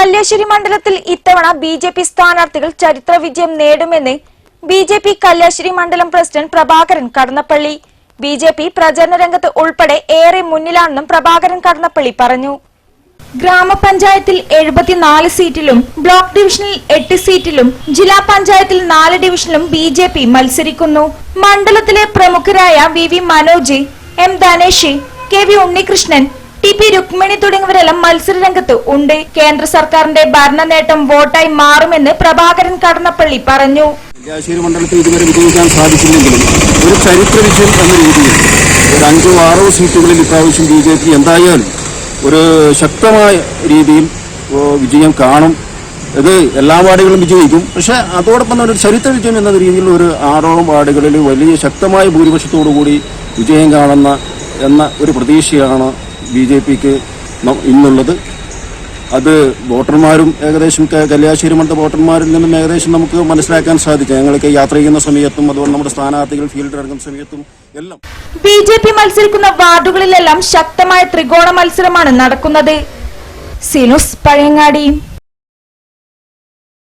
കല്യാശ്ശേരി മണ്ഡലത്തിൽ ഇത്തവണ B J P സ്ഥാനാർത്ഥികൾ ചരിത്ര വിജയം നേടുമെന്ന് ബി ജെ പി കല്യാശ്ശേരി മണ്ഡലം president Prabhakaran Kadannappally. B J P പ്രചരണ രംഗത്ത് ഉൾപ്പെടെ ഏറെ മുന്നിലാണെന്നും പ്രഭാകരൻ കടന്നപ്പള്ളി പറഞ്ഞു. ഗ്രാമപഞ്ചായത്തിൽ എഴുപത്തിനാല് സീറ്റിലും ബ്ലോക്ക് ഡിവിഷനിൽ എട്ട് സീറ്റിലും ജില്ലാ പഞ്ചായത്തിൽ നാല് ഡിവിഷനിലും ബി ജെ പി മത്സരിക്കുന്നു. മണ്ഡലത്തിലെ പ്രമുഖരായ V V Manoj M Dhanesh K V Unnikrishnan T P Rukmini തുടങ്ങിയവരെല്ലാം മത്സരരംഗത്ത് ഉണ്ട്. കേന്ദ്ര സർക്കാരിന്റെ ഭരണ നേട്ടം വോട്ടായി മാറുമെന്ന് പ്രഭാകരൻ കടന്നപ്പള്ളി പറഞ്ഞു. നെല്ലിയാശ്ശേരി മണ്ഡലത്തിൽ ഇതുവരെ വിജയിക്കാൻ സാധിച്ചില്ലെങ്കിലും ഒരു ചരിത്ര വിജയം എന്ന രീതിയിൽ ഒരു അഞ്ചോ ആറോ സീറ്റുകളിൽ ഇപ്രാവശ്യം ബി ജെ പി എന്തായാലും ഒരു ശക്തമായ രീതിയിൽ വിജയം കാണും. ഇത് എല്ലാ വാർഡുകളും വിജയിക്കും. പക്ഷെ അതോടൊപ്പം തന്നെ ഒരു ചരിത്ര വിജയം എന്ന രീതിയിൽ ഒരു ആറോളം വാർഡുകളിൽ വലിയ ശക്തമായ ഭൂരിപക്ഷത്തോടു കൂടി വിജയം കാണുന്ന എന്ന ഒരു പ്രതീക്ഷയാണ് ബി ജെ പിക്ക് ഇന്നുള്ളത്. അത് വോട്ടർമാരും ഏകദേശം കല്യാശ്ശേരി മണ്ഡല വോട്ടർമാരിൽ നിന്നും ഏകദേശം നമുക്ക് മനസ്സിലാക്കാൻ സാധിക്കും. ഞങ്ങൾക്ക് യാത്ര ചെയ്യുന്ന സമയത്തും അതുപോലെ നമ്മുടെ സ്ഥാനാർത്ഥികൾ ഫീൽഡ് ഇറങ്ങുന്ന സമയത്തും എല്ലാം. ബി ജെ പി മത്സരിക്കുന്ന വാർഡുകളിലെല്ലാം ശക്തമായ ത്രികോണ മത്സരമാണ് നടക്കുന്നത്. സിനുസ് പഴയങ്ങാടി.